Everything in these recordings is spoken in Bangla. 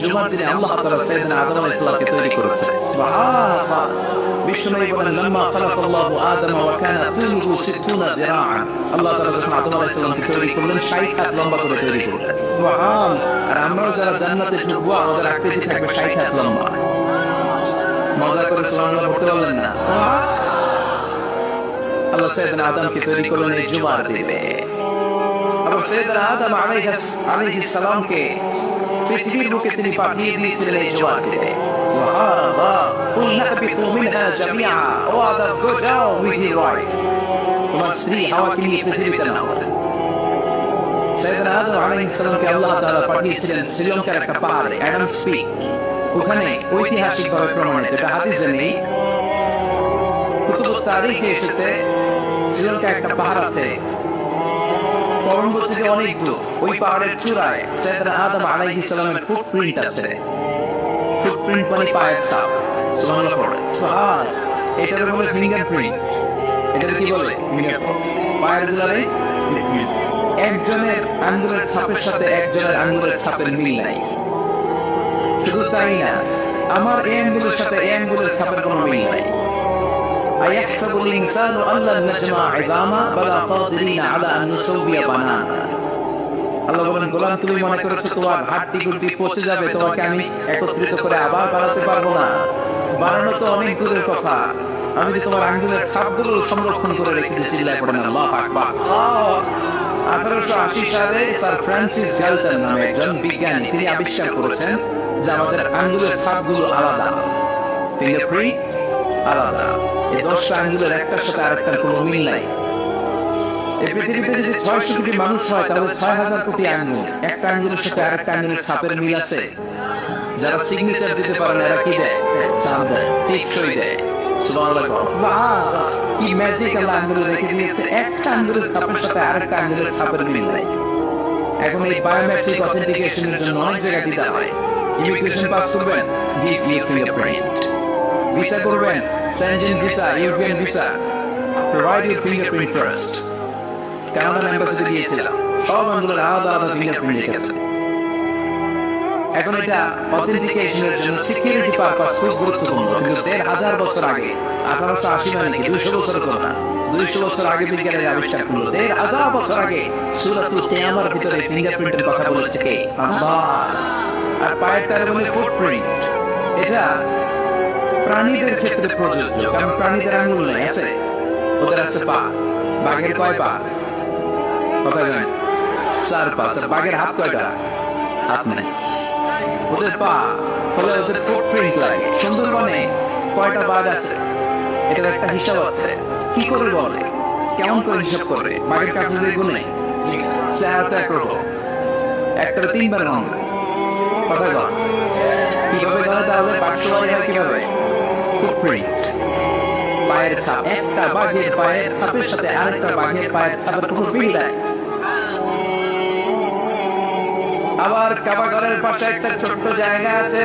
জুমার দিনে আল্লাহ তাআলা সাইয়েদনা আদম আলাইহিস সালামকে তৈরি করেছেন সুবহানাল্লাহ বিশ্বনবী বলেন লাম্মা খালাকাল্লাহু আদম ওয়া কানা তুলুহু 60 দিরাআন আল্লাহ তাআলা যখন আদম আলাইহিস সালামকে তৈরি করলেন 60 হাত লম্বা করে তৈরি করলেন সুবহান আর আমরাও যারা জান্নাতে ঢুকবো আমাদের আকৃতি থাকবে 60 হাত লম্বা মজা করে সুবহানাল্লাহ বলতে পারলেন না আল্লাহ সাইয়েদনা আদমকে তৈরি করলেন এই জুমার দিনে সাইয়েদনা আদম আলাইহিস সালামকে পৃথিবীর বুকে তিনি পাঠিয়ে দিয়েছিলেন এই ওয়াইফ। তোমার স্ত্রী হাওয়াকে নিয়ে পৃথিবীতে নাও সাইয়েদনা আদম আলাইহিস সালামকে আল্লাহ তাআলা পাঠিয়েছিলেন শ্রীলঙ্কার একটা পাহাড়ে, অ্যাডাম স্পিক। ওখানে ঐতিহাসিকভাবে প্রমাণিত, এটা হাদিসে নেই। কুতুব তারিখে এসেছে শ্রীলঙ্কা একটা পাহাড় আছে থেকে অনেক দূর, ওই পাহাড়ের চূড়ায় আদম আলাইহিস সালামের ফুটপ্রিন্ট আছে। ফুটপ্রিন্ট মানে পায়ের ছাপ। পড়ে। বলে ফিঙ্গারপ্রিন্ট এটার কি বলে? পায়ের দুলারে একজনের আঙ্গুলের ছাপের সাথে একজনের আঙ্গুলের ছাপের মিল নাই। শুধু তাই না, আমার এই আঙ্গুলের সাথে এই আঙ্গুলের ছাপের কোনো মিল নাই। أيحسب الإنسان أن لن نجمع عظاما بلى قادرين على أن نسوي بنانا আল্লাহ বলেন গোলাম তুমি মনে করেছো তোমার হাড্ডি গুড্ডি পচে যাবে তোমাকে আমি একত্রিত করে আবার বানাতে পারবো না বানানো তো অনেক দূরের কথা আমি যে তোমার আঙ্গুলের ছাপগুলো সংরক্ষণ করে রেখেছি চিল্লায় পড়েন আল্লাহ আকবার আঠারোশো আশি সালে স্যার ফ্রান্সিস গ্যালটন নামে একজন বিজ্ঞানী তিনি আবিষ্কার করেছেন যে আমাদের আঙ্গুলের ছাপগুলো আলাদা ফিঙ্গারপ্রিন্ট আলাদা। এই দশটা আঙ্গুলের একটার সাথে আরেকটার কোনো মিল নাই। এই পৃথিবীতে যদি ছয়শো কোটি মানুষ হয়, তাহলে ছয় হাজার কোটি আঙ্গুল, একটা আঙ্গুলের সাথে আরেকটা আঙ্গুলের ছাপের মিল আছে। যারা সিগনেচার দিতে পারেন এরা কি দেয়? ছাপ দেয়, টিপসই দেয়। জন্য অনেক জায়গায় দিতে হয়। ইমিগ্রেশন পাস করবেন গিভ ফিঙ্গারপ্রিন্ট ভিসা করবেন Schengen visa European visa provide your fingerprint first কানাডার এম্বাসিতে গিয়েছিলাম সব আঙ্গুলের আলাদা আলাদা ফিঙ্গারপ্রিন্ট রেখেছে। এখন এটা অথেন্টিকেশনের জন্য সিকিউরিটি পারপাস খুব গুরুত্বপূর্ণ, কিন্তু দেড় হাজার বছর আগে, আঠারোশো আশি মানে কি, দুইশো বছর তো না, দুইশো বছর আগে বিজ্ঞানের আবিষ্কার করল, দেড় হাজার বছর আগে সুরাতুল কিয়ামার ভিতরে ফিঙ্গারপ্রিন্টের কথা বলেছে কে? আর পায়ের তার বলে ফুটপ্রিন্ট এটা প্রাণীদের ক্ষেত্রে প্রযোজ্য কারণ প্রাণীদের আঙ্গুল নেই আছে। ওদের আছে পা। বাঘের কয় পা? কথা চার পা। আচ্ছা, বাঘের হাত কয়টা? হাত নেই ওদের পা। ফলে ওদের ফুটপ্রিন্ট লাগে। সুন্দরবনে কয়টা বাঘ আছে? এটার একটা হিসাব আছে। কি করে বলে? কেমন করে হিসাব করে? বাঘের কাছে যে গুণে? চেহারাটা একরকম। একটা তিনবার রঙ কথা কন কীভাবে গেলে তাহলে? পাঁচশো কীভাবে? ফুটপ্রিন্ট পায়ের ছাপ, একটা বাঘের পায়ের ছাপের সাথে আরেকটা বাঘের পায়ের ছাপের মিল নাই আবার কাবাগরের পাশে একটা ছোট্ট জায়গা আছে।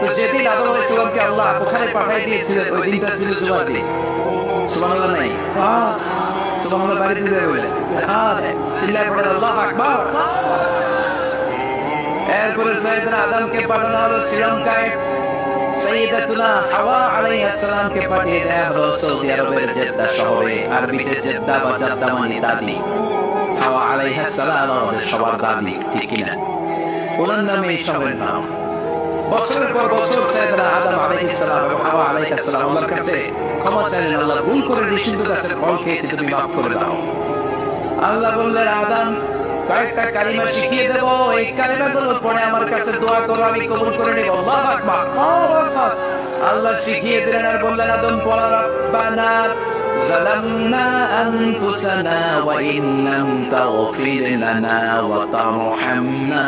তো যেদিন আদম আলাইহিস সালামকে আল্লাহ ওখানে পাঠিয়ে দিয়েছিলেন ওই দিনটা ছিল জুমার দিন। সুবহানাল্লাহ নাই। সুবহানাল্লাহ বাড়িতে যাবে বলে। চিল্লায় পড়ে আল্লাহু আকবার। এরপরে সাইয়েদনা আদমকে পাঠানো হলো শ্রীলঙ্কায়। সাইয়েদাতুনা হাওয়া আলাইহিস সালামকে পাঠিয়ে দেয়া হলো সৌদি আরবের জেদ্দা শহরে। আরবিতে জেদ্দা বা জাদ্দা মানে দাদি। হাওয়া আলাইহিস সালাম আমাদের সবার দাদি ঠিক কিনা? ওনার নামে এই শহরের নাম। বছরের পর বছর সাইয়েদনা আদম আলাইহিস সালাম এবং হাওয়া আলাইহিস সালাম আল্লাহর কাছে ক্ষমা চাইলেন আল্লাহ ভুল করে নিষিদ্ধ গাছের ফল খেয়েছি তুমি মাফ করে দাও আল্লাহ বললেন আদম কয়েকটা কালিমা শিখিয়ে দেব এই কালিমাগুলো পড়ে আমার কাছে দোয়া করো আমি কবুল করে নেব আল্লাহু আকবার আল্লাহু আকবার আল্লাহ শিখিয়ে দিলেন আর বললেন আদম পড়া রব্বানা ظلمنا أنفسنا وإن لم تغفر لنا وترحمنا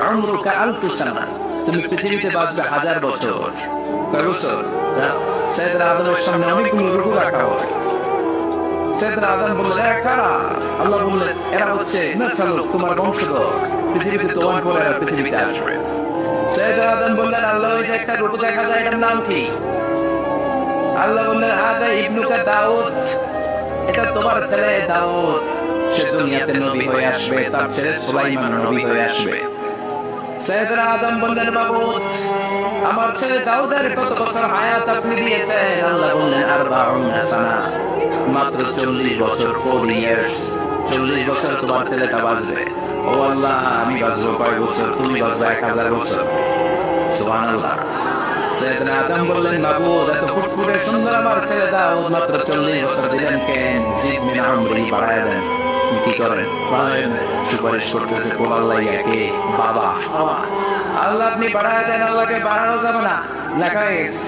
উমরুকা আলফু সানা তুমি পৃথিবীতে বাঁচবে হাজার বছর। কয় বছর? সাইয়েদনা আদমের সামনে অনেকগুলো রূহ রাখা হয় সৈয়দনা আদম বললেন, এরা কারা? আল্লাহ বললেন, এরা হচ্ছে নাসালুক তোমার বংশধর। পৃথিবীতে তোমার পরে এরা পৃথিবীতে আসবে। সৈয়দনা আদম বললেন, আল্লাহ, ওই যে একটা রূপ দেখা যায়, এটার নাম কি? আল্লাহ বললেন হাদা দাউদ। এটা তোমার দাউদ। সে দুনিয়াতে নবী হয়ে আসবে, তার ছেলে সুলাইমান নবী হয়ে আসবে। আদম বললেন আমার ছেলে দাউদের কত বছর হায়াত আপনি দিয়েছেন? আল্লাহ বললেন সানা, মাত্র চল্লিশ বছর ফোর ইয়ার্স চল্লিশ বছর তোমার ছেলেটা ও আল্লাহ, আমি বাঁচবো কয় বছর? তুমি বাঁচবে এক হাজার বছর। আদম বললেন ফুটফুটে সুন্দর আমার ছেলে দাউদ মাত্র চল্লিশ বছর দিলেন কেন? জিদ মিন আমরি বাড়ায় দেন। কি করেন সুপারিশ করতেছে বল আল্লাহ ইয়াকে বাবা। আল্লাহ আপনি বাড়ায় দেন আল্লাহকে বাড়ানো যাবে না। লেখা হয়ে গেছে।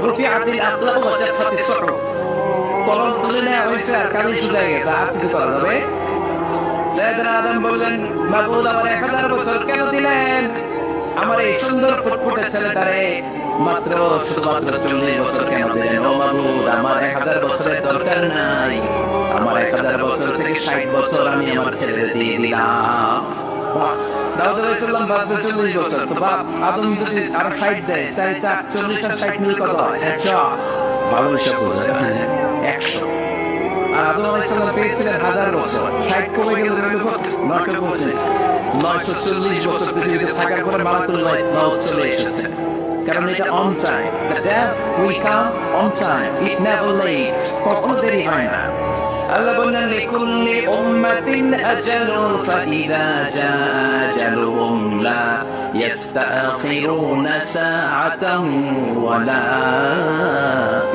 ওয়া সুহুফ কলম তুলে নেওয়া হয়েছে আর কালি শুকায় গেছে আর কিছু করা যাবে? আদম বললেন মাবুদ আমার এক হাজার বছর কেন দিলেন? আমার এই সুন্দর ফুটফুটে ছেলেটারে মাত্র শুধুমাত্র চল্লিশ বছর কেন ও আমার এক হাজার বছরের দরকার নাই। আমার এক হাজার বছর থেকে ষাট বছর আমি আমার ছেলে দিয়ে দিলাম। হয়? নয়শো চল্লিশ বছর পৃথিবীতে থাকার পরে মালাকুল মাউত চলে এসেছে। কারণ এটা on time the death will come on time it never late কখনো দেরি হয় না আল্লাহ বললেন লিকুল্লি উম্মাতিন আজালুন ফাইদা জা আজালুহুম লা يستأخرون ساعة ولا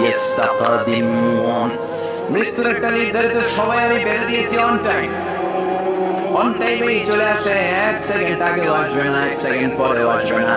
يستقدمون মৃত্যুর একটা নির্ধারিত সময় আমি বেঁধে দিয়েছি অন টাইম অন টাইমেই চলে আসে এক সেকেন্ড আগেও আসবে না এক সেকেন্ড পরেও আসবে না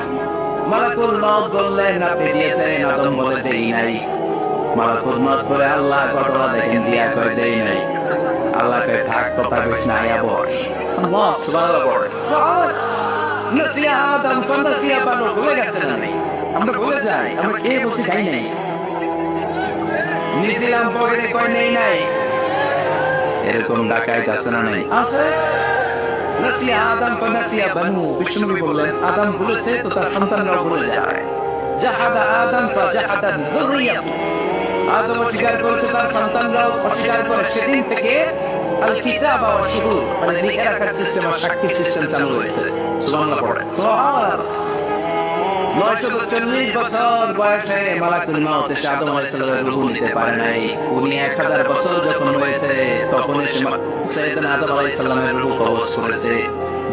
মালাকুল মত বললেন আপনি দিয়েছেন আদম বলে দেই নাই। মালাকুল বলে আল্লাহ ঘটনা দেখেন দিয়া কয় দেই নাই। আল্লাহ কয় থাক কথা কইস না আয়া বস। আল্লাহ সুবহানাল্লাহ বল নসিয়া আদম ফানাসিয়া বানু ভুলে গেছে না নাই আমরা ভুলে যাই আমরা কে বলছি যাই নাই? নিছিলাম পকেটে কয় নেই নাই। এরকম ডাকাইত আছে না নাই? আছে। নাসিয়া আদম, ফানাসিয়া বানু বিষ্ণুবি বললেন, আদম ভুলেছে তো তার সন্তানরাও ভুলে যায়। জাহাদা আদম ফাজাহাদান যুররিয়াতু আদম অস্বীকার করেছে তার সন্তানরাও অস্বীকার করে সেদিন থেকে আল কিতাব ওয়া শুরু মানে লিখে রাখার সিস্টেম আর সাক্ষী সিস্টেম চালু হয়েছে। সুবহানাল্লাহ পড়ে সুবহানাল্লাহ 940 বছর বয়সে মালাকুল মাউত এসে আদম আলাইহিসসালামের রূহ নিতে পারে নাই। উনি 1000 বছর যখন হয়েছে, তখন এসে সাইয়েদনা আদম আলাইহিসসালামের রূহ কবজ করেছে।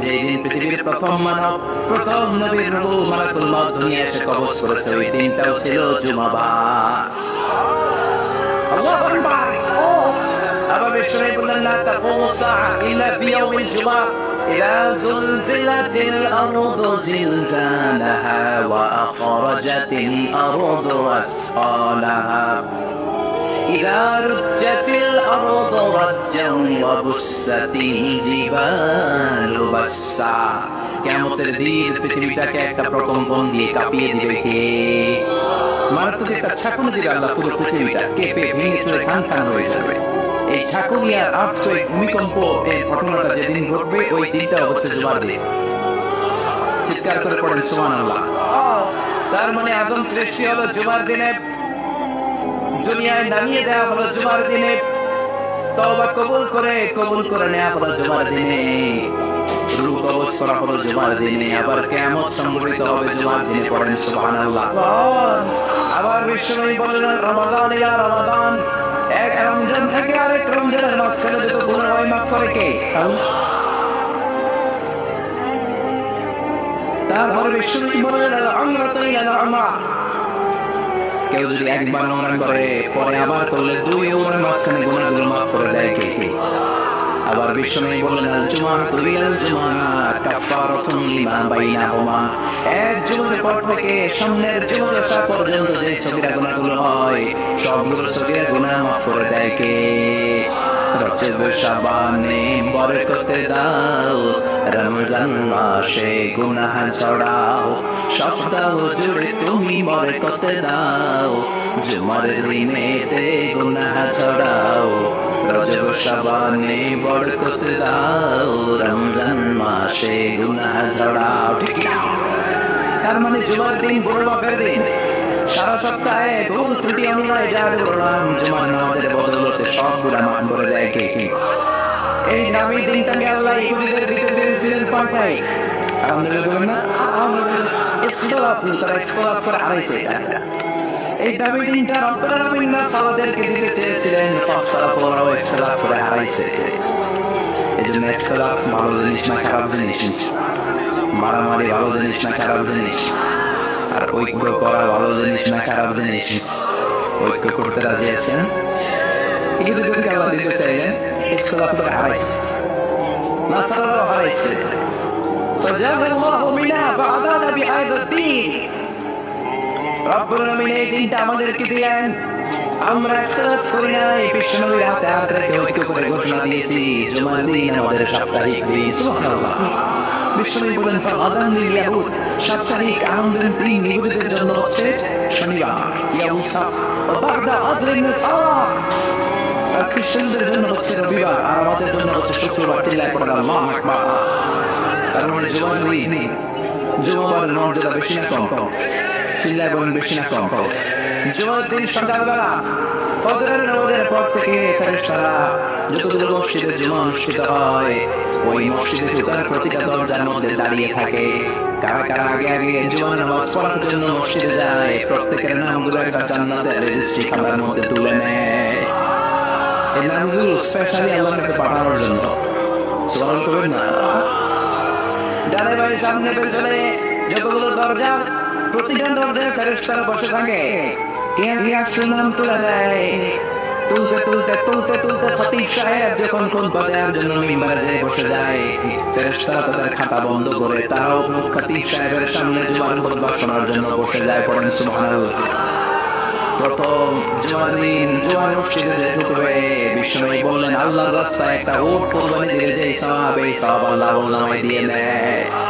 যেদিন পৃথিবীর প্রথম মানব, প্রথম নবীর রূহ মালাকুল মাউত দুনিয়া এসে কবজ করেছে। ওই দিনটাও ছিল জুমাবার। আল্লাহু আকবার। আবার বিশ্বনবী বললেন, লা তাকুমু সাআ ইল্লা ফি ইয়াউমিল জুমাহ إذا زلزلت الأرض زلزالها وأخرجت الأرض أثقالها إذا رجت الأرض رجا وبست الجبال بسا কেমতের দিন পৃথিবীটাকে একটা প্রকম্পন দিয়ে কাঁপিয়ে দিবে কে মারাত্মক একটা ছাকুনি দিবে আল্লাহ পুরো পৃথিবীটা কেঁপে ভেঙে চলে খান খান হয়ে যাবে এই ছাকুনি আর আর্থিক ভূমিকম্প এর ঘটনাটা যেদিন ঘটবে, ওই দিনটা হচ্ছে জুমার দিন। চিৎকার করে পড়েন সুমান আল্লাহ তার মানে আদম সৃষ্টি হলো জুমার দিনে, দুনিয়ায় নামিয়ে দেওয়া হলো জুমার দিনে। তওবা কবুল করে কবুল করে নেওয়া হলো জুমার দিনে। রূহ কবজ করা হলো জুমার দিনে, আবার কিয়ামত সংঘটিত হবে জুমার দিনে, পড়েন, সুবহানাল্লাহ। আবার বিশ্বনবী বললেন, রমাদান ইলা রমাদান। রমজান থেকে রমজানের মাফ করে কে? তারপরে বিশ্বনবী কেউ যদি একবার নোংরা করে, পরে আবার করলে দুই ওমরের মাঝখানে গুণাগুলো মাফ করে দেয় কে? আবার বিশ্বনবী বললেন আল জুমাআতু ইলাল জুমাআ কাফারাতুন লিমা বাইনাহুমা এক জুমার পর থেকে সামনের জুমার পর্যন্ত যে সগীরা গুনাহগুলো হয়, সবগুলো সগীরা গুনাহ মাফ করে দেয় কে? রজব শাবানে বরকতে দাও, রমজান মাসে গুনাহ ছড়াও, সপ্তাহ জুড়ে তুমি বরকতে দাও, জুমার দিনেতে গুনাহ ছড়াও। রজব শাবানে বরকতে দাও রমজান মাসে গুনাহ ছড়াও ঠিক তার মানে জুমার দিন বড় বাপের দিন সারা সপ্তাহে ভুল ত্রুটি অনুযায়ী যা করলাম জুমার নামাজের বদলতে সব গুণা মান করে দেয় কে কি? এই দামি দিনটাকে আল্লাহ ইহুদিদের দিতে দিয়েছিলেন পাল্টাই। আলহামদুলিল্লাহ না? আলহামদুলিল্লাহ ইখতিলাফ তারা ইখতিলাফ করে হারাইছে এটা। এই দামি দিনটা রব্বুল আলামিন না সালাদেরকে দিতে চেয়েছিলেন ফাখতালাফ ওরাও ইখতিলাফ করে হারাইছে এই জন্য ইখতিলাফ ভালো জিনিস না খারাপ জিনিস মারামারি ভালো জিনিস না খারাপ জিনিস আর ঐক্য করা ভালো জিনিস না খারাপ জিনিস ঐক্য করতে রাজি আছেন ইহুদিদেরকে আল্লাহ দিতে চাইলেন ইখতিলাফ করে হারাইছে নাসারাও হারাইছে فجاب الله منا فعدانا بهذا الدين রব্বুল আলামিন এই দিনটা আমাদেরকে দিলেন আমরা ইখতিলাফ করি নাই বিশ্বনবীর হাতে হাত শনিবার চিল্লায় বলেন বেশি না কম জুমার দিন সকালবেলা ফজরের নামাজের পর থেকে ফেরেশতারা যতগুলো মসজিদে জুমা অনুষ্ঠিত হয়, ওই মসজিদে ঢোকার প্রতিটা দরজার মধ্যে দাঁড়িয়ে থাকে। কারা কারা আগে আগে জুমা নামাজ পড়ার জন্য মসজিদে যায়, প্রত্যেকের নামগুলো একটা জান্নাতের রেজিস্ট্রি খাতার মধ্যে তুলে নেয়। এই নামগুলো স্পেশালি আল্লাহর কাছে পাঠানোর জন্য। সুবহানাল্লাহ করবেন না? ডানে বাড়ি সামনে পেছনে যতগুলো দরজা প্রতিটা দরজায় ফেরেশতারা বসে থাকে। কে আসলে তুলে দেয়। তুলতে তুলতে তুলতে তুলতে খতিব সাহেব যখন কোন বাজার জন্য মিম্বারে যেয়ে বসে যায়, ফেরেশতারা তাদের খাতা বন্ধ করে তারাও খতিব সাহেবের সামনে জুমার খুতবা শোনার জন্য বসে যায় পড়েন, সুবহানাল্লাহ। প্রথম জুমার দিন, জুমার মসজিদে যে ঢুকবে বিশ্বনবী বললেন, আল্লাহর রাস্তায় একটা উট কোরবানি দিলে যে সওয়াব, এই আল্লাহ নামায় দিয়ে দেয়